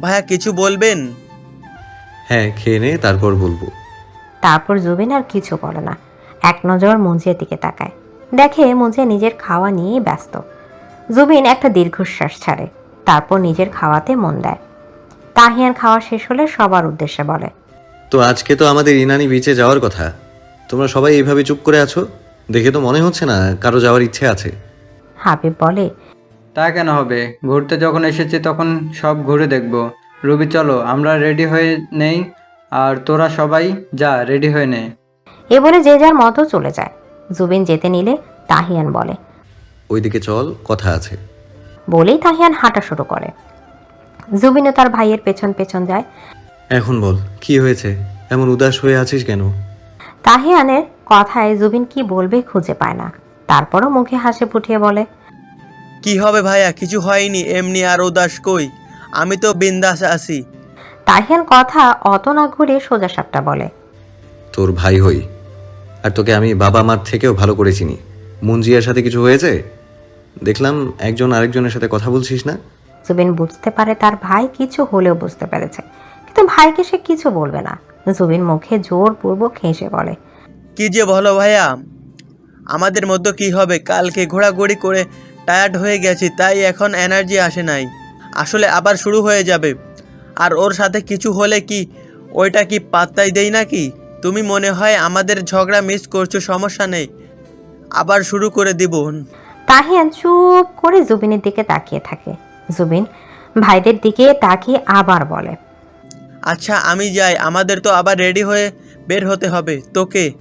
ভাইয়া কিছু বলবেন? হ্যাঁ খেয়ে নে তারপর বলব। তারপর জুবিন আর কিছু বলে না। এক নজর মঞ্জিয়ার দিকে তাকায়। দেখে মঞ্জিয়া নিজের খাওয়া নিয়েই ব্যস্ত। জুবিন একটা দীর্ঘশ্বাস ছাড়ে। তারপর নিজের খাওয়াতে মন দেয়। তাহিয়ান খাওয়া শেষ হলে সবার উদ্দেশ্যে বলে তো আজকে তো আমাদের ইনানি বিচে যাওয়ার কথা। তোমরা সবাই এইভাবে চুপ করে আছো? দেখে তো মনে হচ্ছে না কারও যাওয়ার ইচ্ছে আছে। হাবিব বলে তা কেন হবে? ঘুরতে যখন এসেছি তখন সব ঘুরে দেখব। রুবি চলো আমরা রেডি হয়ে নেই আর তোরা সবাই যা রেডি হয়ে নে। এ বলে যে যার মতো চলে যায়। জুবিন যেতে নিলে তাহিয়ান বলে ওইদিকে চল কথা আছে। বলেই তাহিয়ান হাঁটা শুরু করে। জুবিনও তার ভাইয়ের পেছন পেছন যায়। এখন বল কি হয়েছে? এমন উদাস হয়ে আছিস কেন? তাহিয়ানের কথায় জুবিন কি বলবে খুঁজে পায় না। তারপরও মুখে হাসি ফুটিয়ে বলে কি হবে ভাইয়া? কিছু হয়নি এমনি আর উদাস কই? আমি তো বিন্দাস আছি। তাহিয়ান কথা অত না ঘুরে সোজা সাপটা বলে। তোর ভাই হই আর তোকে আমি বাবা মার থেকেও ভালো করে চিনি। মুঞ্জিয়ার সাথে কিছু হয়েছে? দেখলাম একজন আরেকজনের সাথে কথা বলছিস না? জুবিন বুঝতে পারে তার ভাই কিছু হলেও বুঝতে পেরেছে কিন্তু ভাইকে সে কিছু বলবে না। জুবিন মুখে জোর জোরপূর্বক হেসে বলে কি যে বলো ভাইয়া? আমাদের মধ্যে কি হবে? কালকে ঘোরাঘুরি করে টায়ার্ড হয়ে গেছি তাই এখন এনার্জি আসে নাই। আসলে আবার শুরু হয়ে যাবে। আর ওর সাথে কিছু হলে কি ওইটা কি পাত্তাই দেই নাকি? তুমি মনে হয় আমাদের ঝগড়া মিস করছ সমস্যা নেই। আবার শুরু করে দিব। তাহিয়ান চুপ করে জুবিনের দিকে তাকিয়ে থাকে। জুবিন ভাইদের দিকে তাকিয়ে আবার বলে আচ্ছা আমি যাই আমাদের তো আবার রেডি হয়ে বের হতে হবে। তোকে?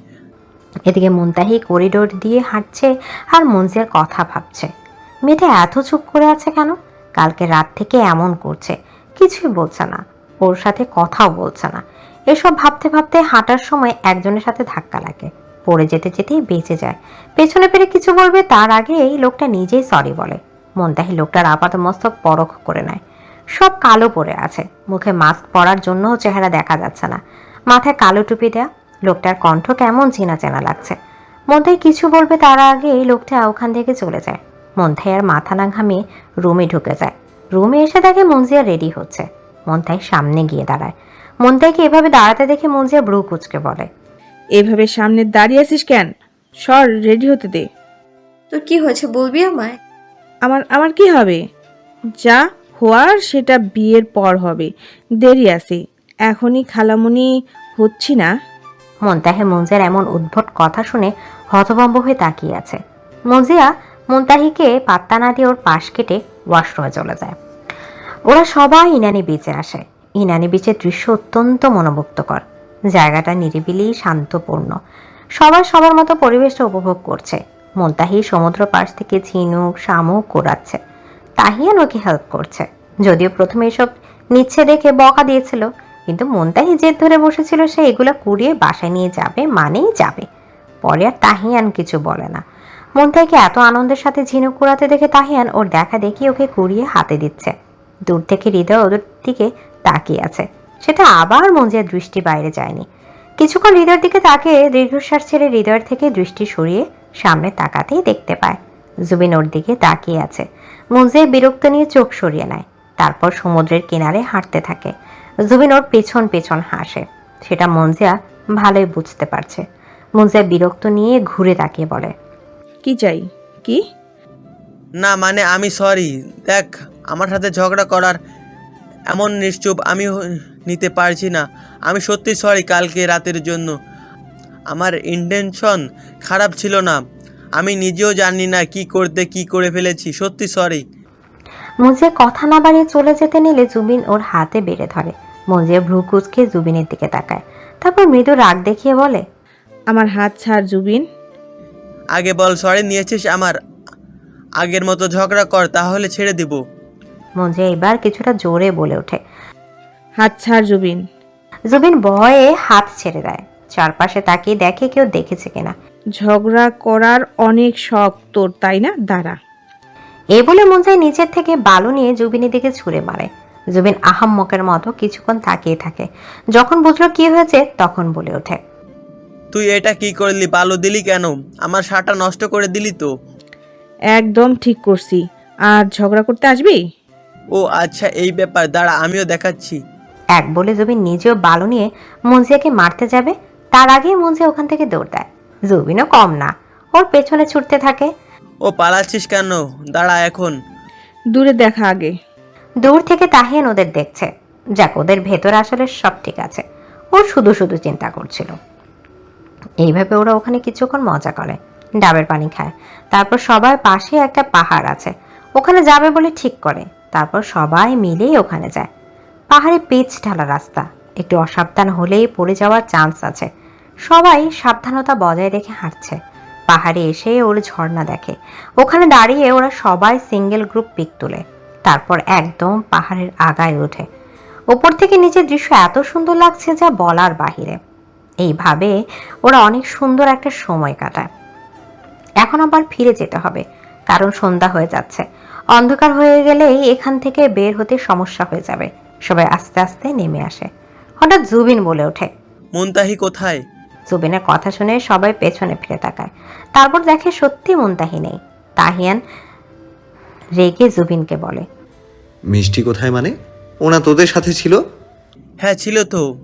এদিকে মুনতাহি করিডোর দিয়ে হাঁটছে আর মঞ্জিয়ার কথা ভাবছে। মেয়েটা এত চুপ করে আছে কেন? কালকে রাত থেকে এমন করছে। কিছুই বলছে না। ওর সাথে কথাও বলছে না। এসব ভাবতে ভাবতে হাঁটার সময় একজনের সাথে ধাক্কা লাগে। পড়ে যেতে যেতেই বেঁচে যায়। পেছনে পেরে কিছু বলবে তার আগে এই লোকটা নিজেই সরি বলে। মন মন্তাহি লোকটার আপাত মস্তক পরখ করে নেয়। সব কালো পরে আছে। মুখে মাস্ক পরার জন্যও চেহারা দেখা যাচ্ছে না। মাথায় কালো টুপি দেয়া। লোকটার কণ্ঠ কেমন চেনা চেনা লাগছে। মন্থাই কিছু বলবে তার আগে এই লোকটা ওখান থেকে চলে যায়। মন্থাই আর মাথা না ঘামিয়ে রুমে ঢুকে যায়। রুমে এসে দেখে মঞ্জিয়া রেডি হচ্ছে। মন্থাই সামনে গিয়ে দাঁড়ায়। মন্তাইকে এভাবে দাঁড়াতে দেখে মঞ্জিয়া ব্রু কুচকে বলে এভাবে সামনে দাঁড়িয়ে আছিস কেন? সর রেডি হতে দে। তোর কি হয়েছে বলবি আমায়? আমার আমার কি হবে? যা হওয়ার সেটা বিয়ের পর হবে। দেরি আছে। এখনই খালামুনি হচ্ছি না। মন্তাহে মঞ্জিয়ার এমন উদ্ভট কথা শুনে হতভম্ব হয়ে তাকিয়ে আছে। মঞ্জিয়া মন্তাহিকে পাত্তা না দিয়ে ওর পাশ কেটে ওয়াশরুমে চলে যায়। ওরা সবাই ইনানি বিচে আসে। ইনানি বিচের দৃশ্য অত্যন্ত মনোমুগ্ধকর। জায়গাটা নিরিবিলি, শান্তপূর্ণ। সবাই সবার মতো পরিবেশটা উপভোগ করছে। মন্তাহি সমুদ্র পাশ থেকে ঝিনুক, শামুক কোরাচ্ছে তাহিয়ান ওকে হেল্প করছে। যদিও প্রথমে এসব নিচ্ছে দেখে বকা দিয়েছিল, কিন্তু মন্তাহি জেদ ধরে বসেছিল সে এগুলো কুড়িয়ে বাসায় নিয়ে যাবে মানেই যাবে। পরে আর তাহিয়ান কিছু বলে না। মন্তাইকে এত আনন্দের সাথে ঝিনুক কুড়াতে দেখে তাহিয়ান ওর দেখা দেখি ওকে কুড়িয়ে হাতে দিচ্ছে। দূর থেকে হৃদয় ওদের দিকে তাকিয়ে আছে। সেটা আবার মঞ্জিয়ার দৃষ্টি বাইরে যায়নি। কিছুক্ষণ হৃদয়ের দিকে তাকিয়ে দীর্ঘশ্বাস ছেড়ে হৃদয়ের থেকে দৃষ্টি সরিয়ে সামনে তাকাতেই দেখতে পায়। জুবিন ওর দিকে তাকিয়ে আছে। মঞ্জিয়া বিরক্ত নিয়ে চোখ সরিয়ে নেয়। তারপর সমুদ্রের কিনারে হাঁটতে থাকে। জুবিন ওর পেছন পেছন হাসে। সেটা মঞ্জিয়া ভালোই বুঝতে পারছে। মঞ্জিয়া বিরক্ত নিয়ে ঘুরে তাকিয়ে বলে কি চাই কি? না মানে আমি সরি দেখ আমার সাথে ঝগড়া করার এমন নিশ্চুপ আমি নিতে পারছি না। আমি সত্যি সরি কালকে রাতের জন্য। আমার ইন্টেনশন খারাপ ছিল না। আমি নিজেও জানি না কি করতে কি করে ফেলেছি। সত্যি সরি মঞ্জিয়া কথা না বাড়িয়ে চলে যেতে নিলে জুবিন ওর হাতে বেড়ে ধরে। মঞ্জিয়া ভ্রু কুচকে জুবিনের দিকে তাকায়। তারপর মৃদু রাগ দেখিয়ে বলে আমার হাত ছাড় জুবিন। আগে বল সরে নিয়েছিস আমার। আগের মতো ঝগড়া কর তাহলে ছেড়ে দিব। মঞ্জিয়া এবার কিছুটা জোরে বলে ওঠে। হাত ছাড় জুবিন। জুবিন ভয়ে হাত ছেড়ে দেয়। চারপাশে তাকিয়ে দেখে কেউ দেখেছে কিনা। ঝগড়া করার অনেক শখ তোর তাই না? দাঁড়া। এ বলে মঞ্জাই নিচের থেকে বালু নিয়ে জুবিনের দিকে ছুঁড়ে মারে। জুবিন আহাম্মকের মতো কিছুক্ষণ তাকিয়ে থাকে। যখন বুঝলো কি হয়েছে তখন বলে ওঠে তুই এটা কি করলি? বালু দিলি কেন? আমার শাটা নষ্ট করে দিলি তো। একদম ঠিক করছি। আর ঝগড়া করতে আসবি? ও আচ্ছা এই ব্যাপার। দাঁড়া আমিও দেখাচ্ছি। এক বলে জুবিন নিজেও বালু নিয়ে মঞ্জিয়াকে মারতে যাবে তার আগেই মঞ্জিয়া ওখান থেকে দৌড় দেয়। জুবিনও কম না ওর পেছনে ছুটতে থাকে। ও পালাচ্ছিস কেন? দাঁড়া এখন। দূরে দেখা আগে। দূর থেকে তাহিয়ান ওদের দেখছে। যাক ওদের ভেতর আসলে সব ঠিক আছে। ও শুধু শুধু চিন্তা করছিল। এইভাবে ওরা ওখানে কিছুক্ষণ মজা করে, ডাবের পানি খায়। তারপর সবার পাশে একটা পাহাড় আছে। ওখানে যাবে বলে ঠিক করে। তারপর সবাই মিলেই ওখানে যায়। পাহাড়ে পিচ ঢালা রাস্তা। একটু অসাবধান হলেই পড়ে যাওয়ার চান্স আছে। সবাই সাবধানতা বজায় রেখে হাঁটছে। পাহাড়ে এসে ওর ঝর্ণা দেখে। ওখানে দাঁড়িয়ে ওরা সবাই সিঙ্গেল গ্রুপ পিক তোলে। তারপর একদম পাহাড়ের আগায় ওঠে। ওপর থেকে নিচের দৃশ্য এত সুন্দর লাগছে যা বলার বাহিরে। এইভাবে ওরা অনেক সুন্দর একটা সময় কাটায়। এখন আবার ফিরে যেতে হবে কারণ সন্ধ্যা হয়ে যাচ্ছে। অন্ধকার হয়ে গেলেই এখান থেকে বের হতে সমস্যা হয়ে যাবে। সবাই আস্তে আস্তে নেমে আসে। হঠাৎ জুবিন বলে ওঠে মুনতাহি কোথায়? জুবিনের কথা শুনে সবাই পেছনে ফিরে তাকায়। তারপর দেখে সত্যি মুনতাহি নেই। তাহিয়ান রেগে জুবিনকে বলে মিষ্টি কোথায় মানে? ওনা তোদের সাথে ছিল? হ্যাঁ ছিল তো।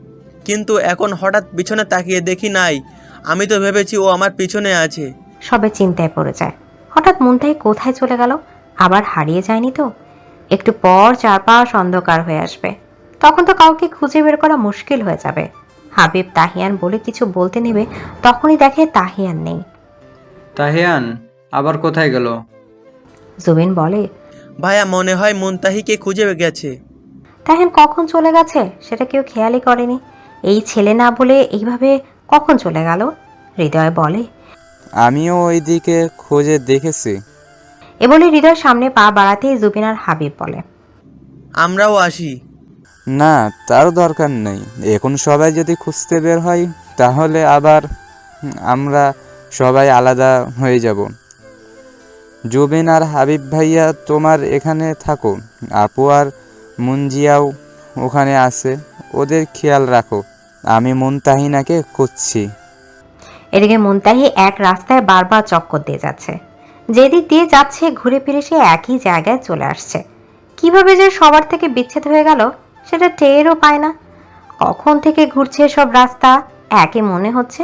কিন্তু এখন হঠাৎ পিছনে তাকিয়ে দেখি নাই। আমি তো ভেবেছি ও আমার পিছনে আছে। সবে চিন্তায় পড়ে যায়। হঠাৎ মুনতাহি কোথায় চলে গেল? আবার হারিয়ে যায়নি তো? একটু পর চারপাশ অন্ধকার হয়ে আসবে। তখন তো কাউকে খুঁজে বের করা মুশকিল হয়ে যাবে। হাবিব তাহিয়ান বলে কিছু বলতে নেবে তখনই দেখে তাহিয়ান নেই। তাহিয়ান আবার কোথায় গেল? জুবিন বলে ভাইয়া মনে হয় মুনতাহিকে খুঁজে গেছে। তাহিয়ান কখন চলে গেছে? সেটা কেউ খেয়ালই করেনি। এই ছেলে না বলে এইভাবে কখন চলে গেল? হৃদয় বলে। আমিও ওইদিকে খুঁজে দেখেছি। এ বলে হৃদয় সামনে পা বাড়াতেই জুবিন আর হাবিব বলে। আমরাও আসি। না তারও দরকার নেই। এখন সবাই যদি খুঁজতে বের হয় তাহলে আবার আমরা সবাই আলাদা হয়ে যাব। জুবিন আর হাবিব ভাইয়া তোমার এখানে থাকো। আপু আর মুঞ্জিয়াও ওখানে আছে। ওদের খেয়াল রাখো, আমি মুনতাহিনাকে খুঁজছি। এদিকে মুনতাহি এক রাস্তায় বারবার চক্কর দিয়ে যাচ্ছে। যেদিক দিয়ে যাচ্ছে, ঘুরে ফিরে সে একই জায়গায় চলে আসছে। কীভাবে যে সবার থেকে বিচ্ছেদ হয়ে গেল, সেটা টেরও পায় না। কখন থেকে ঘুরছে সব রাস্তা একই মনে হচ্ছে,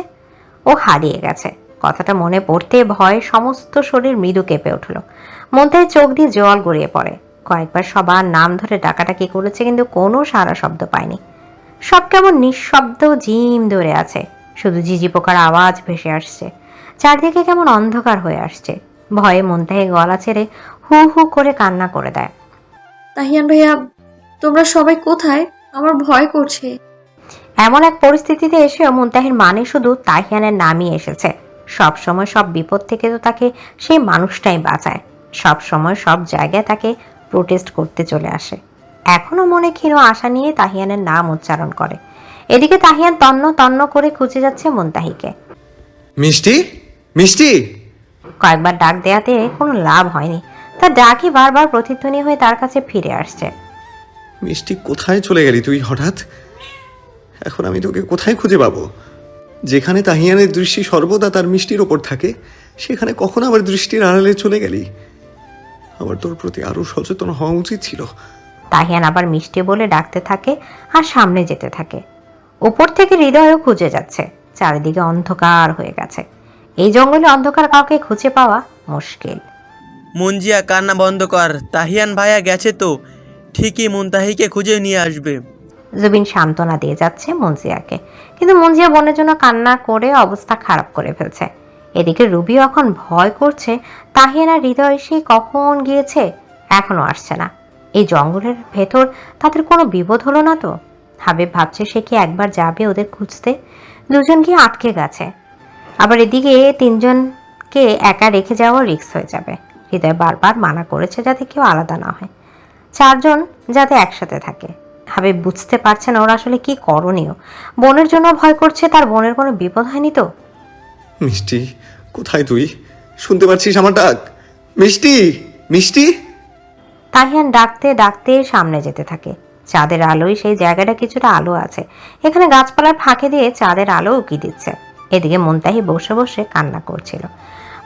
ও হারিয়ে গেছে। কথাটা মনে পড়তে ভয় সমস্ত শরীর মৃদু কেঁপে উঠল। মন্তায় চোখ দিয়ে জল গড়িয়ে পড়ে। কয়েকবার সবার নাম ধরে ডাকাডাকি করেছে, কিন্তু কোনো সারা শব্দ পায়নি। সব কেমন নিঃশব্দ জিম ধরে আছে। শুধু ঝিঝি পোকার আওয়াজ ভেসে আসছে। চারদিকে কেমন অন্ধকার হয়ে আসছে। ভয়ে মন্তাহে গলা ছেড়ে হু হু করে কান্না করে দেয়। তাহিয়ান ভাইয়া তোমরা সবাই কোথায়? আমার ভয় করছে। এমন এক পরিস্থিতিতে এসেও মুনতাহির মানে শুধু তাহিয়ানের নামই এসেছে। সব সময় সব বিপদ থেকে তো তাকে সেই মানুষটাই বাঁচায়। সব সময় সব জায়গায় তাকে প্রোটেস্ট করতে চলে আসে। এখনও মনে ক্ষীণ আশা নিয়ে তাহিয়ানের নাম উচ্চারণ করে। এদিকে তাহিয়ান তন্ন তন্ন করে খুঁজে যাচ্ছে মুনতাহিকে। মিষ্টি? মিষ্টি? কয়েকবার ডাক দেয়াতে কোনো লাভ হয়নি। তার ডাকই বারবার প্রতিধ্বনি হয়ে তার কাছে ফিরে আসছে। মিষ্টি কোথায় চলে গেলি তুই হঠাৎ? এখন আমি তোকে কোথায় খুঁজে পাবো? যেখানে তাহিয়ানের দৃষ্টি সর্বদা তার মিষ্টির ওপর থাকে সেখানে কখন আমার দৃষ্টির আড়ালে চলে গেলি? আমার তোর প্রতি আরও সচেতন হওয়া উচিত ছিল। তাহিয়ান আবার মিষ্টি বলে ডাকতে থাকে আর সামনে যেতে থাকে। উপর থেকে হৃদয়ও খুঁজে যাচ্ছে চারিদিকে অন্ধকার হয়ে গেছে। এই জঙ্গলে অন্ধকার কাউকে খুঁজে পাওয়া মুশকিল। মুঞ্জিয়া কান্না বন্ধ কর। তাহিয়ান ভাইয়া গেছে তো। ঠিকই মুনতাহিকে খুঁজে নিয়ে আসবে। জুবিন সান্ত্বনা দিয়ে যাচ্ছে মঞ্জিয়াকে কিন্তু মঞ্জিয়া বোনের জন্য কান্না করে অবস্থা খারাপ করে ফেলছে। এদিকে রুবিও এখন ভয় করছে তাহিয়ান হৃদয় সে কখন গিয়েছে এখনও আসছে না। এই জঙ্গলের ভেতর তাদের কোনো বিপদ হলো না তো? হাবিব ভাবছে সে কি একবার যাবে ওদের খুঁজতে? দুজন গিয়ে আটকে গেছে। আবার এদিকে তিনজনকে একা রেখে যাওয়া রিস্ক হয়ে যাবে। হৃদয় বারবার মানা করেছে যাতে কেউ আলাদা না হয়। চারজন যাতে একসাথে থাকে। হাবিব বুঝতে পারছে না ওরা আসলে কি করণীয়। বোনের জন্য ভয় করছে, তার বোনের কোনো বিপদ হয়নি তো? মিষ্টি, কোথায় তুই? শুনতে পাচ্ছিস আমার ডাক? মিষ্টি মিষ্টি? তাহিয়ান ডাকতে ডাকতে সামনে যেতে থাকে। চাঁদের আলোয় সেই জায়গাটা কিছুটা আলো আছে। এখানে গাছপালার ফাঁকে দিয়ে চাঁদের আলো উকি দিচ্ছে। এদিকে মুনতাহি বসে বসে কান্না করছিল।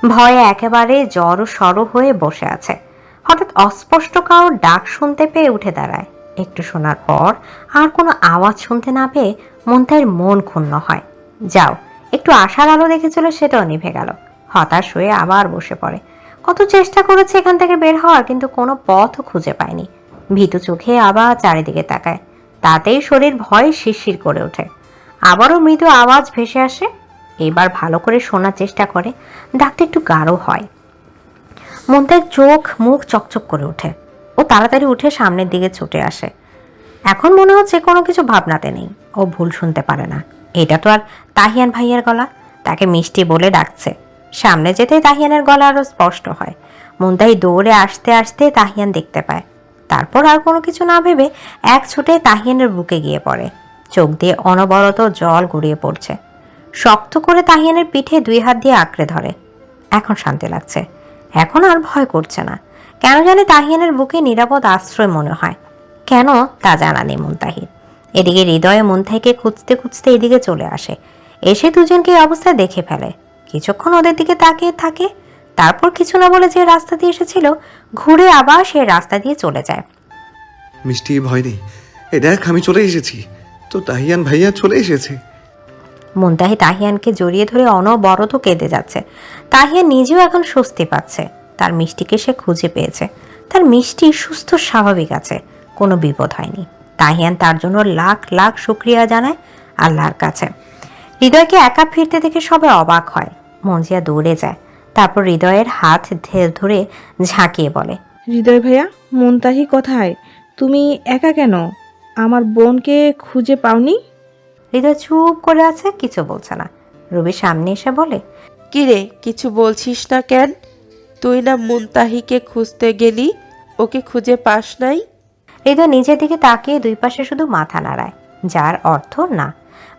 ভয়ে একেবারে জড় সড়ো হয়ে বসে আছে। হঠাৎ অস্পষ্ট কারোর ডাক শুনতে পেয়ে উঠে দাঁড়ায়। একটু শোনার পর আর কোনো আওয়াজ শুনতে না পেয়ে মন্তাইয়ের মন ক্ষুণ্ণ হয়। যাও, একটু আশার আলো দেখেছিল সেটাও নিভে গেল। হতাশ হয়ে আবার বসে পড়ে। কত চেষ্টা করেছে এখান থেকে বের হওয়ার, কিন্তু কোনো পথও খুঁজে পায়নি। ভীতু চোখে আবার চারিদিকে তাকায়। তাতেই শরীর ভয়ে শিরশির করে ওঠে। আবারও মৃদু আওয়াজ ভেসে আসে। এবার ভালো করে শোনার চেষ্টা করে। ডাকতে একটু গাঢ় হয়। মন্তের চোখ, মুখ চকচক করে ওঠে। ও তাড়াতাড়ি উঠে সামনের দিকে ছুটে আসে। এখন মনে হচ্ছে কোনো কিছু ভাবনাতে নেই। ও ভুল শুনতে পারে না। এটা তো আর তাহিয়ান ভাইয়ের গলা। তাকে মিষ্টি বলে ডাকছে। সামনে যেতেই তাহিয়ানের গলা আরও স্পষ্ট হয়। মুন্তাই দৌড়ে আসতে আসতে তাহিয়ান দেখতে পায়। তারপর আর কোনো কিছু না ভেবে এক ছুটে তাহিয়ানের বুকে গিয়ে পড়ে। চোখ দিয়ে অনবরত জল গড়িয়ে পড়ছে। শক্ত করে তাহিয়ানের পিঠে দুই হাত দিয়ে আঁকড়ে ধরে। এখন শান্তি লাগছে। এখন আর ভয় করছে না। কেন জানি তাহিয়ানের বুকে নিরাপদ আশ্রয় মনে হয়। কেন তা জানা নেই মুনতাহির। এদিকে হৃদয়ে মুনতাহিকে খুঁজতে খুঁজতে এদিকে চলে আসে। এসে দুজনকে এই অবস্থায় দেখে ফেলে। কিছুক্ষণ ওদের দিকে তাকিয়ে থাকে তারপর কিছু না বলে যে রাস্তা দিয়ে এসেছিল ঘুরে আবার সে রাস্তা দিয়ে চলে যায়। মিষ্টি ভয় নেই। এ দেখ আমি চলে এসেছি। তো তাহিয়ান ভাইয়া চলে এসেছে। মুনতাহি তাহিয়ানকে জড়িয়ে ধরে অনবরত কেঁদে যাচ্ছে। তাহিয়ান নিজেও এখন স্বস্তি পাচ্ছে। তার মিষ্টিকে সে খুঁজে পেয়েছে। তার মিষ্টি সুস্থ স্বাভাবিক আছে। কোনো বিপদ হয়নি। তাহিয়ান তার জন্য লাখ লাখ শুক্রিয়া জানায় আল্লাহর কাছে। হৃদয়কে একা ফিরতে দেখে সবাই অবাক হয়। মঞ্জিয়া দৌড়ে যায়। তারপর হৃদয়ের হাত ধে- ধরে ঝাঁকিয়ে বলে হৃদয় ভাইয়া মুনতাহি কোথায়? তুমি একা কেন? আমার বোনকে খুঁজে পাওনি? হৃদয় চুপ করে আছে কিছু বলছে না। রবি সামনে এসে বলে কিরে কিছু বলছিস না কেন? তুই না মুনতাহিকে খুঁজতে গেলি ওকে খুঁজে পাস নাই? হৃদয় নিজের দিকে তাকিয়ে দুই পাশে শুধু মাথা নাড়ায় যার অর্থ না।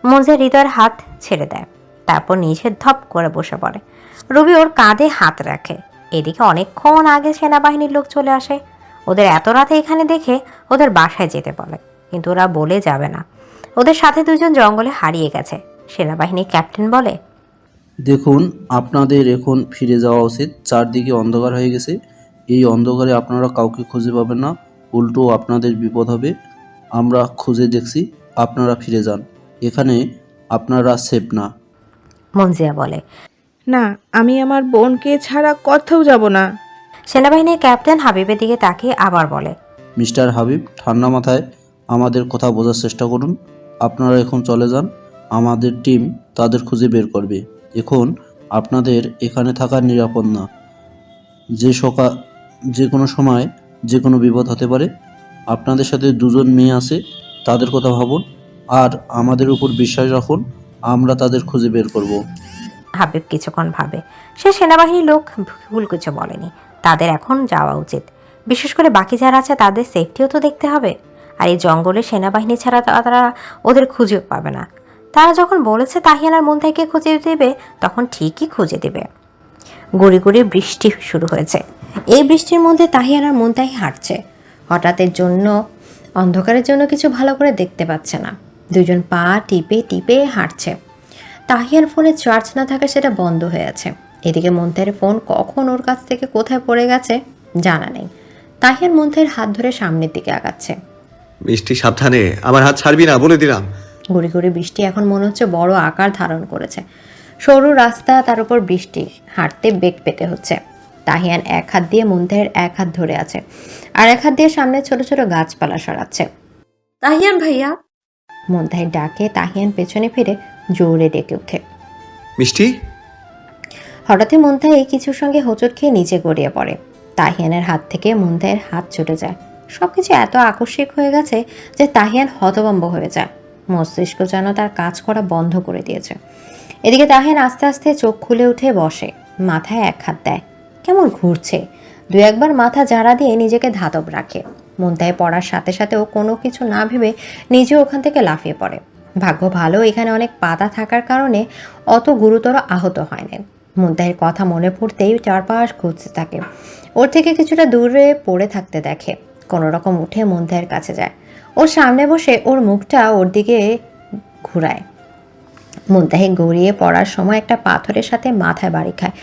মঞ্জে হৃদয়ের হাত ছেড়ে দেয়। তারপর নিজে ধপ করে বসে পড়ে। রবি ওর কাঁধে হাত রাখে। এদিকে অনেকক্ষণ আগে সেনাবাহিনীর লোক চলে আসে। ওদের এত রাতে এখানে দেখে ওদের বাসায় যেতে বলে। কিন্তু ওরা বলে যাবে না। ওদের সাথে দুজন জঙ্গলে হারিয়ে গেছে। সেনাবাহিনীর ক্যাপ্টেন বলে, দেখুন, আপনাদের এখন ফিরে যাওয়া উচিত। চারদিকে অন্ধকার হয়ে গেছে। এই অন্ধকারে আপনারা কাউকে খুঁজে পাবেন না। উল্টো আপনাদের বিপদ হবে। আমরা খুঁজে দেখছি। আপনারা ফিরে যান। এখানে আপনারা সেফ না। মঞ্জিয়া বলে। না আমি আমার বোনকে ছাড়া কোথাও যাব না। সেনাবাহিনীর ক্যাপ্টেন হাবিবের দিকে তাকিয়ে আবার বলে মিস্টার হাবিব ঠান্ডা মাথায় আমাদের কথা বোঝার চেষ্টা করুন। আপনারা এখন চলে যান। আমাদের টিম তাদের খুঁজে বের করবে। এখন আপনাদের এখানে থাকা নিরাপদ না। যে সকাল যে কোনো সময় যে কোনো বিপদ হতে পারে। আপনাদের সাথে দুজন মেয়ে আছে তাদের কথা ভাবুন। আর আমাদের উপর বিশ্বাস রাখুন। আমরা তাদের খুঁজে বের করব। হাবিব কিছুক্ষণ ভাবে। সে সেনাবাহিনীর লোক ভুল কিছু বলেনি। তাদের এখন যাওয়া উচিত। বিশেষ করে বাকি যারা আছে, তাদের সেফটিও তো দেখতে হবে। আর এই জঙ্গলে সেনাবাহিনী ছাড়া তারা ওদের খুঁজেও পাবে না। তারা যখন বলেছে তাহিয়ানার মন থেকে খুঁজে দেবে, তখন ঠিকই খুঁজে দেবে। গুড়ি গুড়ি বৃষ্টি শুরু হয়েছে। এই বৃষ্টির মধ্যে তাহিয়ানার মনতাহি হাঁটছে। হঠাৎের জন্য, অন্ধকারের জন্য কিছু ভালো করে দেখতে পাচ্ছে না। দুজন পা টিপে টিপে হাঁটছে। তাহিয়ার ফোনে চার্জ না থাকা সেটা বন্ধ হয়ে আছে। এদিকে মন্থের ফোন কখন ওর কাছ থেকে কোথায় পড়ে গেছে জানা নেই। তাহিয়ার মন্থের হাত ধরে সামনের দিকে আগাচ্ছে। মিষ্টি সাবধানে। আমার হাত ছাড়বি না বলে দিলাম। গুড়ি গুড়ি বৃষ্টি এখন মনে হচ্ছে বড় আকার ধারণ করেছে। সরু রাস্তা তার উপর বৃষ্টি। হাঁটতে বেগ পেতে হচ্ছে। তাহিয়ান এক হাত দিয়ে মন্থের এক হাত ধরে আছে। আর এক হাত দিয়ে সামনে ছোট ছোট গাছপালা সরাচ্ছে। তাহিয়ান ভাইয়া মন্থায় ডাকে তাহিয়ান পেছনে ফিরে জোরে ডেকে ওঠে। মিষ্টি? হঠাৎই মুন্তাহি কিছুর সঙ্গে হোঁচট খেয়ে নিচে গড়িয়ে পড়ে। তাহিয়ানের হাত থেকে মুন্তাহের হাত ছুটে যায়। সবকিছু এত আকস্মিক হয়ে গেছে যে তাহিয়ান হতভম্ব হয়ে যায়। মস্তিষ্ক যেন তার কাজ করা বন্ধ করে দিয়েছে। এদিকে তাহিয়ান আস্তে আস্তে চোখ খুলে উঠে বসে। মাথায় এক হাত দেয়। কেমন ঘুরছে? দু একবার মাথা জাড়া দিয়ে নিজেকে ধাতব রাখে। মুন্তায় পড়ার সাথে সাথে ও কোনো কিছু না ভেবে নিজে ওখান থেকে লাফিয়ে পড়ে। ভাগ্য ভালো, এখানে অনেক পাতা থাকার কারণে অত গুরুতর আহত হয়নি। মুন্তাহের কথা মনে পড়তেই চারপাশ ঘুরতে থাকে ওর থেকে কিছুটা দূরে পড়ে থাকতে দেখে। কোনো রকম উঠে মুন্তাহের কাছে যায়। ওর সামনে বসে ওর মুখটা ওর দিকে ঘুরায়। মুন্তাহি গড়িয়ে পড়ার সময় একটা পাথরের সাথে মাথায় বাড়ি খায়।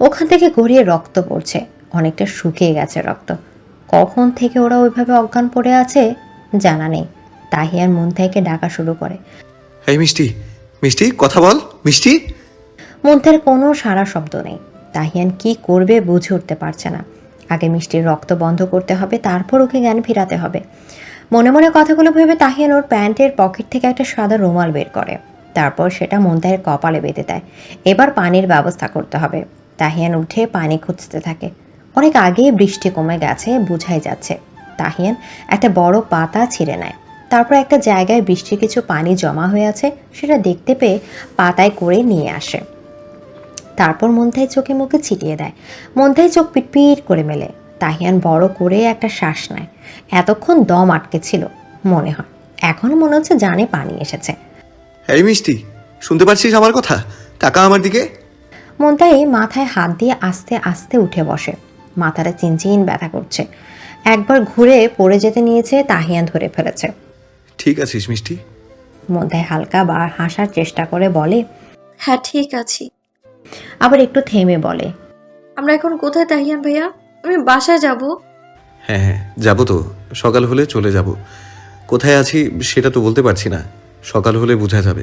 ওখান থেকে গড়িয়ে রক্ত পড়ছে। অনেকটা শুকিয়ে গেছে রক্ত। কখন থেকে ওরা ওইভাবে অজ্ঞান পড়ে আছে জানা নেই। তাহিয়ান মন থেকে ডাকা শুরু করে। এই মিষ্টি মিষ্টি কথা বল মিষ্টি। মধ্যের কোনো সারা শব্দ নেই। তাহিয়ান কি করবে বুঝে উঠতে পারছে না। আগে মিষ্টির রক্ত বন্ধ করতে হবে তারপর ওকে জ্ঞান ফিরাতে হবে। মনে মনে কথাগুলো ভেবে তাহিয়ান ওর প্যান্টের পকেট থেকে একটা সাদা রুমাল বের করে। তারপর সেটা মন্দায়ের কপালে বেঁধে দেয়। এবার পানির ব্যবস্থা করতে হবে। তাহিয়ান উঠে পানি খুঁজতে থাকে। অনেক আগেই বৃষ্টি কমে গেছে বুঝাই যাচ্ছে। তাহিয়ান একটা বড় পাতা ছিঁড়ে নেয়। তারপর একটা জায়গায় বৃষ্টির কিছু পানি জমা হয়ে আছে সেটা দেখতে পেয়ে পাতায় করে নিয়ে আসে। তারপর মন্থাই চোখে মুখে ছিটিয়ে দেয়। মন্থাই চোখ পিটপিট করে মেলে। তাহিয়ান বড় করে একটা শ্বাস নেয়। এতক্ষণ দম আটকে ছিল মনে হয়। এখন মনে হচ্ছে জানে পানি এসেছে। এই মিষ্টি শুনতে পারছিস আমার কথা? টাকা আমার দিকে? মন্তাই মাথায় হাত দিয়ে আস্তে আস্তে উঠে বসে। মাথাটা চিনচিন ব্যথা করছে। একবার ঘুরে পড়ে যেতে নিয়েছে তাহিয়ান ধরে ফেলেছে। ঠিক আছিস মিষ্টি? মধ্যে হালকা বা হাসার চেষ্টা করে বলে হ্যাঁ ঠিক আছি। আবার একটু থেমে বলে আমরা এখন কোথায় তাহিয়ান ভাইয়া? আমি বাসায় যাব। হ্যাঁ হ্যাঁ যাব তো। সকাল হলে চলে যাব। কোথায় আছি সেটা তো বলতে পারছি না। সকাল হলে বোঝা যাবে।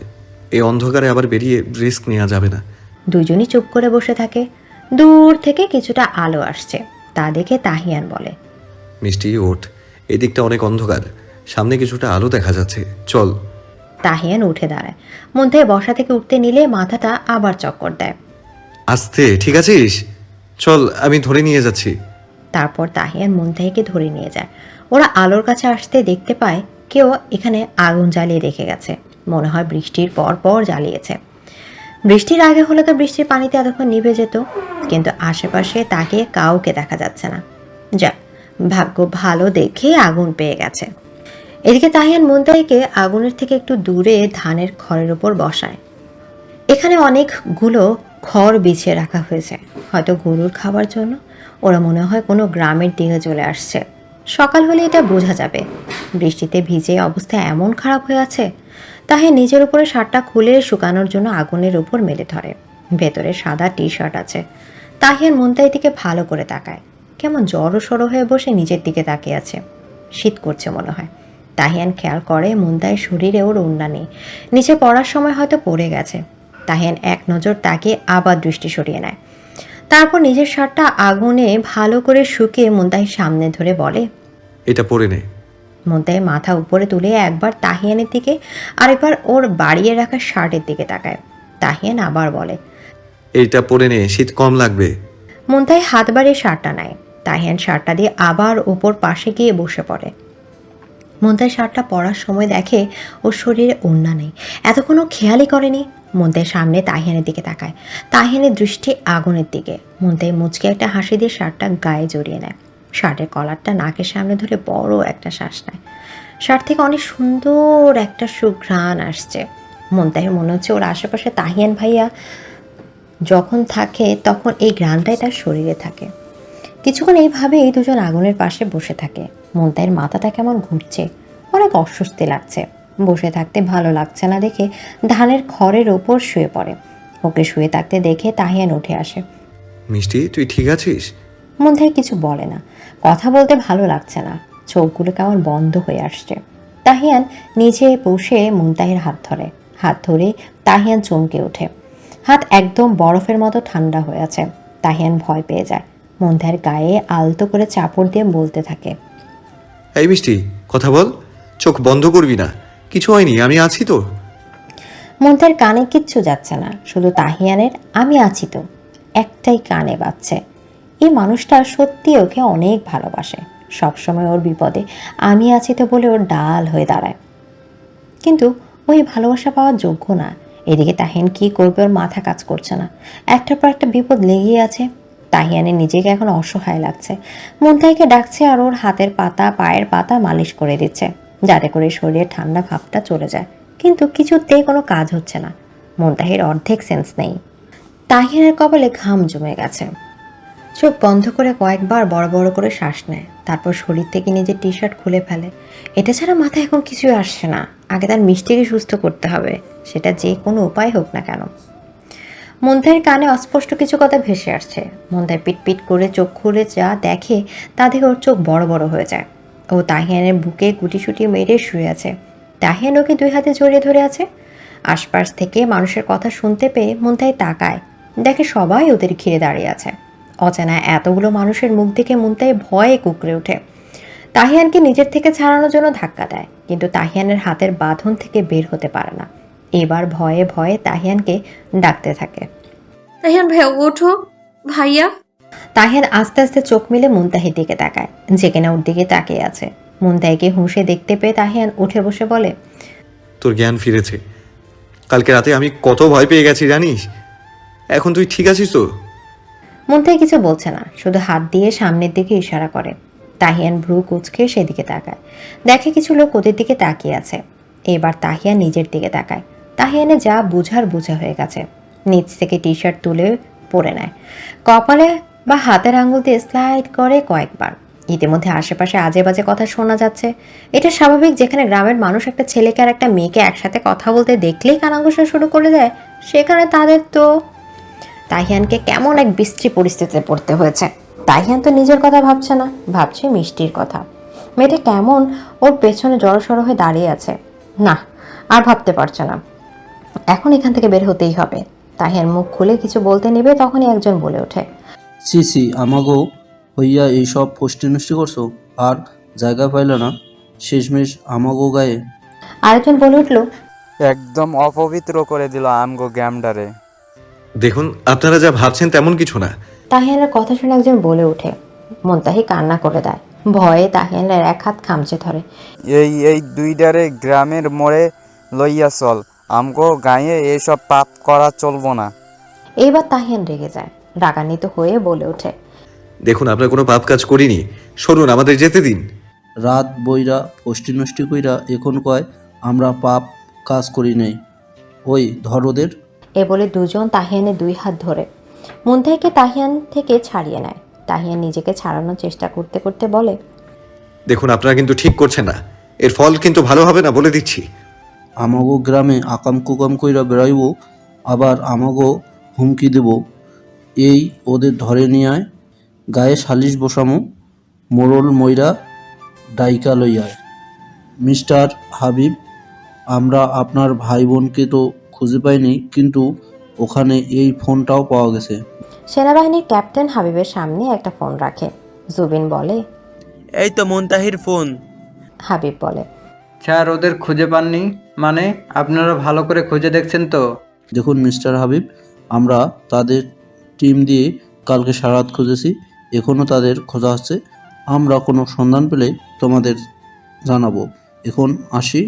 এই অন্ধকারে আবার বেরিয়ে রিস্ক নেওয়া যাবে না। দুজনই চুপ করে বসে থাকে। দূর থেকে কিছুটা আলো আসছে তা দেখে তাহিয়ান বলে। মিষ্টি ওঠ। এদিকটা অনেক অন্ধকার। সামনে কিছুটা আলো দেখা যাচ্ছে। চল। তাহিয়ান উঠে দাঁড়ায়। মধ্যে বসা থেকে উঠতে নিলে মাথাটা আবার চক্কর দেয়। আস্তে ঠিক আছিস? চল আমি ধরে নিয়ে যাচ্ছি। তারপর তাহিয়ান মুন্তাহিকে ধরে নিয়ে যায়। ওরা আলোর কাছে আসতে দেখতে পায় কেউ এখানে আগুন জ্বালিয়ে রেখে গেছে। মনে হয় বৃষ্টির পর পর জ্বালিয়েছে। বৃষ্টির আগে হলে তো বৃষ্টির পানিতে এতক্ষণ নিভে যেত, কিন্তু আশেপাশে তাকে কাউকে দেখা যাচ্ছে না। যাক ভাগ্য ভালো দেখে আগুন পেয়ে গেছে। এদিকে তাহিয়ান মুন্তাহিকে আগুনের থেকে একটু দূরে ধানের খড়ের উপর বসায়। এখানে অনেকগুলো খড় বিছিয়ে রাখা হয়েছে। হয়তো গরুর খাবার জন্য, ওরা মনে হয় কোনো গ্রামের দিকে চলে আসছে। সকাল হলে এটা বোঝা যাবে। বৃষ্টিতে ভিজে অবস্থা এমন খারাপ হয়ে আছে তাহে নিজের উপরে শার্টটা খুলে শুকানোর জন্য আগুনের উপর মেলে ধরে। ভেতরে সাদা টি শার্ট আছে। তাহিয়ার মনটাই দিকে ভালো করে তাকায়। কেমন জড়ো সড়ো হয়ে বসে নিজের দিকে তাকিয়ে আছে। শীত করছে মনে হয়। তাহিয়ান খেয়াল করে মুন্দায় শরীরে ওর উন্না নেই। নিচে পড়ার সময় হয়তো পড়ে গেছে। তাহিয়ান এক নজর তাকিয়ে আবার দৃষ্টি সরিয়ে নেয়। তারপর নিজের শার্টটা আগুনে ভালো করে শুকিয়ে মুন্তাহির সামনে ধরে বলে, এটা পরে নে। মুন্তাহি মাথা উপরে তুলে একবার তাহিয়ানের দিকে আরেকবার ওর বাড়িয়ে রাখা শার্টের দিকে তাকায়। তাহিয়ান আবার বলে এইটা পরে নে শীত কম লাগবে। মুন্তাহি হাত বাড়িয়ে শার্টটা নেয়। তাহিয়ান শার্টটা দিয়ে আবার ওপর পাশে গিয়ে বসে পড়ে। মুন্তাই শার্টটা পরার সময় দেখে ওর শরীরে ওড়না নেই। এতক্ষণও খেয়ালই করেনি। মুন্তাই সামনে তাহিয়ানের দিকে তাকায়। তাহিয়ানের দৃষ্টি আগুনের দিকে। মুন্তাই মুচকে একটা হাসি দিয়ে শার্টটা গায়ে জড়িয়ে নেয়। শার্টের কলারটা নাকের সামনে ধরে বড় একটা শ্বাস নেয়। শার্ট থেকে অনেক সুন্দর একটা সুঘ্রাণ আসছে। মুন্তাইয়ের মনে হচ্ছে ওর আশেপাশে তাহিয়ান ভাইয়া যখন থাকে তখন এই গ্রানটাই তার শরীরে থাকে। কিছুক্ষণ এইভাবে এই দুজন আগুনের পাশে বসে থাকে। মন্তাইয়ের মাথাটা কেমন ঘুরছে। অনেক অস্বস্তি লাগছে। বসে থাকতে ভালো লাগছে না দেখে ধানের খড়ের ওপর শুয়ে পড়ে। ওকে শুয়ে থাকতে দেখে তাহিয়ান উঠে আসে। মিষ্টি তুই ঠিক আছিস? মন্দাই কিছু বলে না। কথা বলতে ভালো লাগছে না। চোখগুলো কেমন বন্ধ হয়ে আসছে। তাহিয়ান নিচে বসে মুন্তাহির হাত ধরে। হাত ধরে তাহিয়ান চমকে ওঠে। হাত একদম বরফের মতো ঠান্ডা হয়ে আছে। তাহিয়ান ভয় পেয়ে যায়। মন্দার গায়ে আলতো করে চাপড় দিয়ে বলতে থাকে। এই মিষ্টি কথা বল। চোখ বন্ধ করবি না। কিছু হয়নি আমি আছি তো। মন্দার কানে কিচ্ছু যাচ্ছে না। শুধু তাহিয়ানের আমি আছি তো। একটাই কানে বাজছে। এই মানুষটা সত্যি ওকে অনেক ভালোবাসে। সবসময় ওর বিপদে আমি আছি তো বলে ওর ডাল হয়ে দাঁড়ায়। কিন্তু ওই ভালোবাসা পাওয়ার যোগ্য না। এদিকে তাহিয়ান কি করবে ওর মাথা কাজ করছে না। একটার পর একটা বিপদ লেগেই আছে। তাহিয়ানের নিজেকে এখন অসহায় লাগছে। মুন্তাইকে ডাকছে আর ওর হাতের পাতা, পায়ের পাতা মালিশ করে দিচ্ছে। যাতে করে শরীরের ঠান্ডা ভাবটা চলে যায়। কিন্তু কিছুতেই কোনো কাজ হচ্ছে না। মুন্তাহির অর্ধেক সেন্স নেই। তাহিয়ানের কপালে ঘাম জমে গেছে। চোখ বন্ধ করে কয়েকবার বড় বড় করে শ্বাস নেয়। তারপর শরীর থেকে নিজের টি শার্ট খুলে ফেলে। এটা ছাড়া মাথায় এখন কিছুই আসছে না। আগে তার মিষ্টিকে সুস্থ করতে হবে। সেটা যে কোনো উপায় হোক না কেন। মন্দাইয়ের কানে অস্পষ্ট কিছু কথা ভেসে আসছে। মন্দাই পিটপিট করে চোখ খুলে যা দেখে তা দেখে ওর চোখ বড় বড় হয়ে যায়। ও তাহিয়ানের বুকে গুটিসুটি মেরে শুয়ে আছে। তাহিয়ান ওকে দুই হাতে জড়িয়ে ধরে আছে। আশপাশ থেকে মানুষের কথা শুনতে পেয়ে মুন্তাই তাকায়। দেখে সবাই ওদের ঘিরে দাঁড়িয়ে আছে। অচেনা এতগুলো মানুষের মুখ দেখে মুন্তাই ভয়ে কুকড়ে ওঠে। তাহিয়ানকে নিজের থেকে ছাড়ানোর জন্য ধাক্কা দেয় কিন্তু তাহিয়ানের হাতের বাঁধন থেকে বের হতে পারে না। এবার ভয়ে ভয়ে তাহিয়ানকে ডাকতে থাকে। তাহিয়ান ভাইয়া ওঠো। ভাইয়া? তাহিয়ান আস্তে আস্তে চোখ মিলে মুনতাহির দিকে তাকায় যে কিনা ওর দিকে তাকিয়ে আছে। মুনতাহিকে হুঁশে দেখতে পেয়ে তাহিয়ান উঠে বসে বলে তোর জ্ঞান ফিরেছে। কালকে রাতে আমি কত ভয় পেয়ে গেছি জানিস? এখন তুই ঠিক আছিস তো? মুনতাহি কিছু বলছে না, শুধু হাত দিয়ে সামনের দিকে ইশারা করে। তাহিয়ান ভ্রু কুচকে সেদিকে তাকায়। দেখে কিছু লোক ওদের দিকে তাকিয়ে আছে। এবার তাহিয়া নিজের দিকে তাকায়। তাহিয়ানে যা বুঝার বুঝা হয়ে গেছে। নিচ থেকে টি শার্ট তুলে পরে নেয়। কপালে বা হাতের আঙুল দিয়ে স্লাইড করে কয়েকবার। ইতিমধ্যে আশেপাশে আজে বাজে কথা শোনা যাচ্ছে। এটা স্বাভাবিক যেখানে গ্রামের মানুষ একটা ছেলেকে আর একটা মেয়েকে একসাথে কথা বলতে দেখলেই কানাঘোষা শুরু করে দেয়, সেখানে তাদের তো তাহিয়ানকে কেমন এক বিশ্রী পরিস্থিতিতে পড়তে হয়েছে। তাহিয়ান তো নিজের কথা ভাবছে না ভাবছে মিষ্টির কথা। মেয়েটা কেমন ওর পেছনে জড়সড় হয়ে দাঁড়িয়ে আছে। না আর ভাবতে পারছে না। এখন এখান থেকে বের হতেই হবে। তাহিয়ান মুখ খুলে কিছু বলতে নেবে তখনই একজন বলে ওঠে। সি সি আমাগো হইয়া এইসব পোস্টি নষ্টি করছ? আর জায়গা পাইলে না শেষমেশ আমাগো গায়ে। আরেকজন বলে উঠল একদম অপবিত্র করে দিল আমগো গ্যামডারে দেখুন আপনারা যা ভাবছেন তেমন কিছু না। তাহিয়ানের কথা শুনে একজন বলে ওঠে। মন্তাহি কান্না করে দেয়। ভয়ে তাহিয়ানের এক হাত খামচে ধরে। এই এই দুইডারে গ্রামের মোড়ে লইয়া চল। আমগো গায়ে এসব পাপ করা চলবো না। এইবার তাহিয়ান রেগে যায়। রাগান্বিত হয়ে বলে ওঠে। দেখুন আমরা কোনো পাপ কাজ করিনি। সরুন আমাদের যেতে দিন। রাত বইরা পোস্টি নষ্টি কইরা এখন কয় আমরা পাপ কাজ করি নাই। ওই ধর ওদের এ বলে দুজন তাহিয়ানের দুই হাত ধরে। মুন্তাহিকে তাহিয়ান থেকে ছাড়িয়ে নেয়। তাহিয়ান নিজেকে ছাড়ানোর চেষ্টা করতে করতে বলে দেখুন আপনারা কিন্তু ঠিক করছেন না। এর ফল কিন্তু ভালো হবে না বলে দিচ্ছি। আমাগো গ্রামে আকাম কুকাম কইরা বেড়াইব আবার আমাগো হুমকি দেব। এই ওদের ধরে নিয়ে আয় গায়ে সালিশ বসামো মোরল ময়রা ডাইকা লইয়ায়। মিস্টার হাবিব আমরা আপনার ভাই বোনকে তো খুঁজে পাইনি কিন্তু ওখানে এই ফোনটাও পাওয়া গেছে। সেনাবাহিনীর ক্যাপ্টেন হাবিবের সামনে একটা ফোন রাখে। জুবিন বলে এই তো মুনতাহির ফোন। হাবিব বলে স্যার ওদের খুঁজে পাননি। মানে আপনারা ভালো করে খুঁজে দেখছেন তো? দেখুন মিস্টার হাবিব আমরা তাদের টিম দিয়ে কালকে সারাত খুঁজেছি। এখনও তাদের খোঁজা হচ্ছে। আমরা কোনো সন্ধান পেলে তোমাদের জানাব। এখন আসি।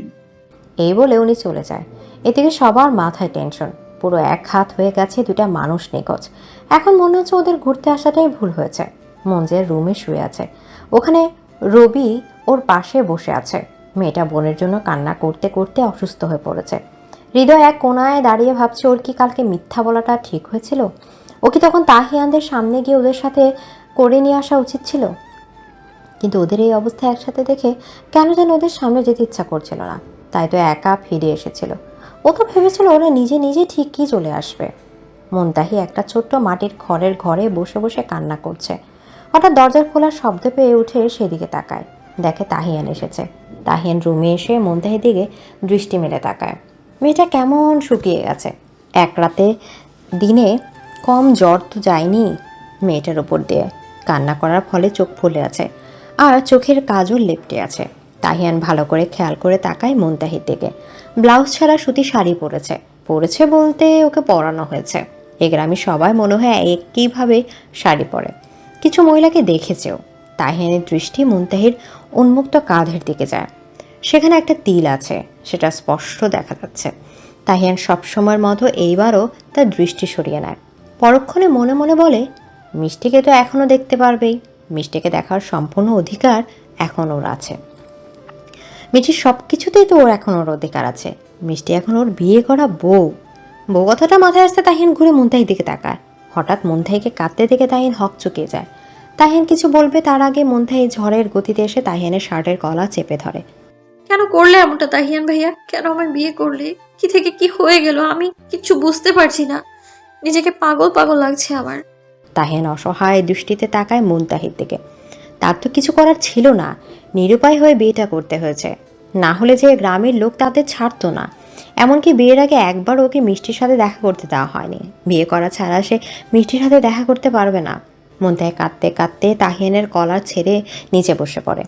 এই বলে উনি চলে যায়। এদিকে সবার মাথায় টেনশন পুরো এক হাত হয়ে গেছে দুটা মানুষ নিখোঁজ। এখন মনে হচ্ছে ওদের ঘুরতে আসাটাই ভুল হয়েছে। মঞ্জের রুমে শুয়ে আছে। ওখানে রবি ওর পাশে বসে আছে। মেয়েটা বোনের জন্য কান্না করতে করতে অসুস্থ হয়ে পড়েছে। হৃদয় এক কোনায় দাঁড়িয়ে ভাবছে, ওর কি কালকে মিথ্যা বলাটা ঠিক হয়েছিল? ও কি তখন তাহিয়ানদের সামনে গিয়ে ওদের সাথে করে নিয়ে আসা উচিত ছিল? কিন্তু ওদের এই অবস্থা একসাথে দেখে কেন যেন ওদের সামনে যেতে ইচ্ছা করছিল না। তাই তো একা ফিরে এসেছিল। ও তো ভেবেছিল ওরা নিজে নিজে ঠিকই চলে আসবে। মুনতাহি একটা ছোট্ট মাটির খড়ের ঘরে বসে বসে কান্না করছে। হঠাৎ দরজার খোলার শব্দ পেয়ে উঠে সেদিকে তাকায়। দেখে তাহিয়ান এসেছে। তাহিয়ান রুমে এসে মুনতাহির দিকে দৃষ্টি মেলে তাকায়। মেয়েটা কেমন শুকিয়ে গেছে। এক রাতে দিনে কম জ্বর তো যায়নি মেয়েটার ওপর দিয়ে। কান্না করার ফলে চোখ ফুলে আছে আর চোখের কাজল লেপটে আছে। তাহিয়ান ভালো করে খেয়াল করে তাকায় মুনতাহির দিকে। ব্লাউজ ছাড়া সুতি শাড়ি পরেছে। পরেছে বলতে ওকে পরানো হয়েছে। এ গ্রামে সবাই মনে হয় একইভাবে শাড়ি পরে। কিছু মহিলাকে দেখেছেও তাহিয়ানের দৃষ্টি মুনতাহির উন্মুক্ত কাঁধের দিকে যায়। সেখানে একটা তিল আছে, সেটা স্পষ্ট দেখা যাচ্ছে। তাহিয়ান সবসময়ের মতো এইবারও তার দৃষ্টি সরিয়ে নেয়। পরক্ষণে মনে মনে বলে, মিষ্টিকে তো এখনও দেখতে পারবেই। মিষ্টিকে দেখার সম্পূর্ণ অধিকার এখন ওর আছে। মিষ্টির সব কিছুতেই তো ওর এখন ওর অধিকার আছে। মিষ্টি এখন ওর বিয়ে করা বউ। বউ কথাটা মাথায় আসতে তাহিন ঘুরে মুন্তাহির দিকে তাকায়। হঠাৎ মুন্তাহিকে কাঁদতে দেখে তাহিন হক চুকিয়ে যায়। তাহিন কিছু বলবে তার আগে মুন্তাহি ঝড়ের গতিতে এসে তাহিয়ানের শার্টের কলা চেপে ধরে। কেন করলে এমনটা তাহিয়ান ভাইয়া? কেন আমার বিয়ে করলে? কি থেকে কি হয়ে গেল? আমি কিচ্ছু বুঝতে পারছি না। নিজেকে পাগল পাগল লাগছে আমার। তাহিয়ান অসহায় দৃষ্টিতে তাকায় মুনতাহির দিকে। তার তো কিছু করার ছিল না। নিরুপায় হয়ে বিয়েটা করতে হয়েছে। না হলে যে গ্রামের লোক তাদের ছাড়তো না। এমনকি বিয়ের আগে একবার ওকে মিষ্টির সাথে দেখা করতে দেওয়া হয়নি। বিয়ে করা ছাড়া সে মিষ্টির সাথে দেখা করতে পারবে না। মুনতাহি কাঁদতে কাঁদতে তাহিয়ানের কলার ছেড়ে নিচে বসে পড়ে।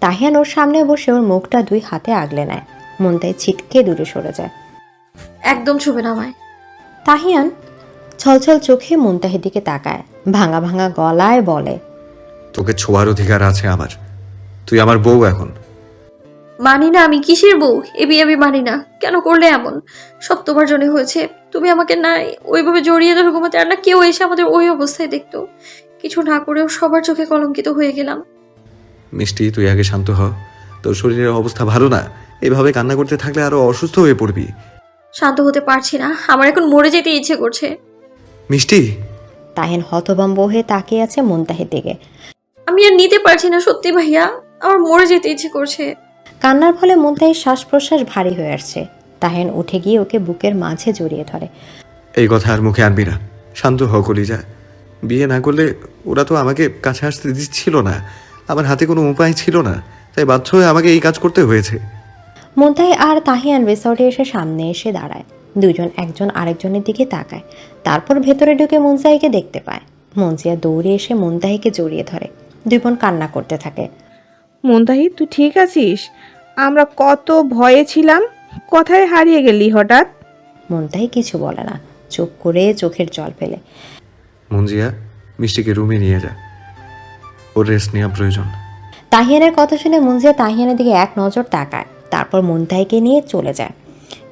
তাহিয়ান ওর সামনে বসে ওর মুখটা দুই হাতে আগলে নেয়। মুনতাহি ছিটকে দূরে সরে যায়। একদম ছুবে না আমায়। তাহিয়ান ছলছল চোখে মুনতাহির দিকে তাকায়। ভাঙা ভাঙা গলায় বলে তোকে ছোঁয়ার অধিকার আছে আমার। তুই আমার বউ এখন। মানি না আমি কিসের বউ? এ বিয়ে আমি মানি না। কেন করলে এমন? সব তোমার জন্য হয়েছে। তুমি আমাকে নাই ওইভাবে জড়িয়ে ধরে ঘুমাতে আর না কেউ এসে আমাদের ওই অবস্থায় দেখতো। কিছু না করেও সবার চোখে কলঙ্কিত হয়ে গেলাম। মিষ্টি তুই আগে শান্ত হ। তোর শরীরের অবস্থা ভালো না। এভাবে কান্না করতে থাকলে আরও অসুস্থ হয়ে পড়বি। শান্ত হতে পারছি না। আমার এখন মরে যেতে ইচ্ছে করছে। মিষ্টি! তাহিন হতভম্ব হয়ে তাকিয়ে আছে মুনতাহির দিকে। আমি আর নিতে পারছি না সত্যি ভাইয়া। আমার মরে যেতে ইচ্ছে করছে। কান্নার ফলে মুনতাহির শ্বাস প্রশ্বাস ভারী হয়ে আসছে। তাহেন উঠে গিয়ে ওকে বুকের মাঝে জড়িয়ে ধরে। এই কথা আর মুখে আনবি না। শান্ত হ কলিজা। বিয়ে না করলে ওরা তো আমাকে কাছে আসতে দিচ্ছিল না। আমার হাতে কোনো উপায় ছিল না। তাই বাধ্য হয়ে আমাকে এই কাজ করতে হয়েছে। মুনতাহি আর তাহিয়ান রিসর্টে এসে সামনে এসে দাঁড়ায়। দুজন একজন আরেকজনের দিকে তাকায়। তারপর ভেতরে ঢুকে মুনসাইকে দেখতে পায়। মঞ্জিয়া দৌড়ে এসে মুনতাহিকে জড়িয়ে ধরে। দুই বোন কান্না করতে থাকে। মুনতাহি তুই ঠিক আছিস? আমরা কত ভয়ে ছিলাম। কোথায় হারিয়ে গেলি হঠাৎ। মুনতাহি কিছু বলে না। চোখ করে চোখের জল ফেলে। মঞ্জিয়া মিষ্টিকে রুমে নিয়ে যা। ওর রেস্ট নেওয়া প্রয়োজন। তাহিয়ানের কথা শুনে মুনজিয়া তাহিয়ানের দিকে এক নজর তাকায়। তারপর মুনতাহিকে নিয়ে চলে যায়।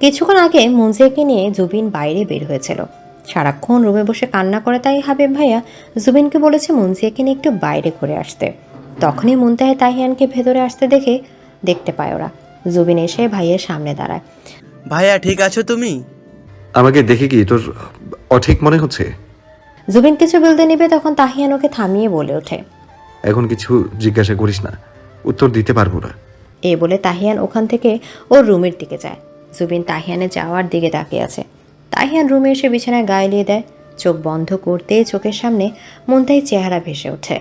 কিছুক্ষণ আগে মুনজিয়াকে নিয়ে জুবিন বাইরে বের হয়েছিল। সারাক্ষণ রুমে বসে কান্না করে তাই হাবিব ভাইয়া জুবিনকে বলেছে মুনজিয়াকে নিয়ে একটু বাইরে ঘুরে আসতে। তখনই মুনতাহি তাহিয়ানকে ভেতরে আসতে দেখে দেখতে পায় ওরা। জুবিন এসে ভাইয়ের সামনে দাঁড়ায়। ভাইয়া ঠিক আছো তুমি? আমাকে দেখে কি তোর অঠিক মনে হচ্ছে? জুবিন কিছু বলতে নেবে তখন তাহিয়ান ওকে থামিয়ে বলে ওঠে। এখন কিছু জিজ্ঞাসা করিস না উত্তর দিতে পারব না। এ বলে তাহিয়ান ওখান থেকে ওর রুমের দিকে যায়। জুবিন তাহিয়ানের যাওয়ার দিকে তাকিয়ে আছে। তাহিয়ান রুমে এসে বিছানায় গায়ে দিয়ে দেয়। চোখ বন্ধ করতে চোখের সামনে মুন্তাই চেহারা ভেসে ওঠে।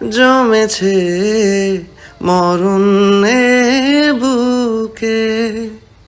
জমেছে মরণে বুকে।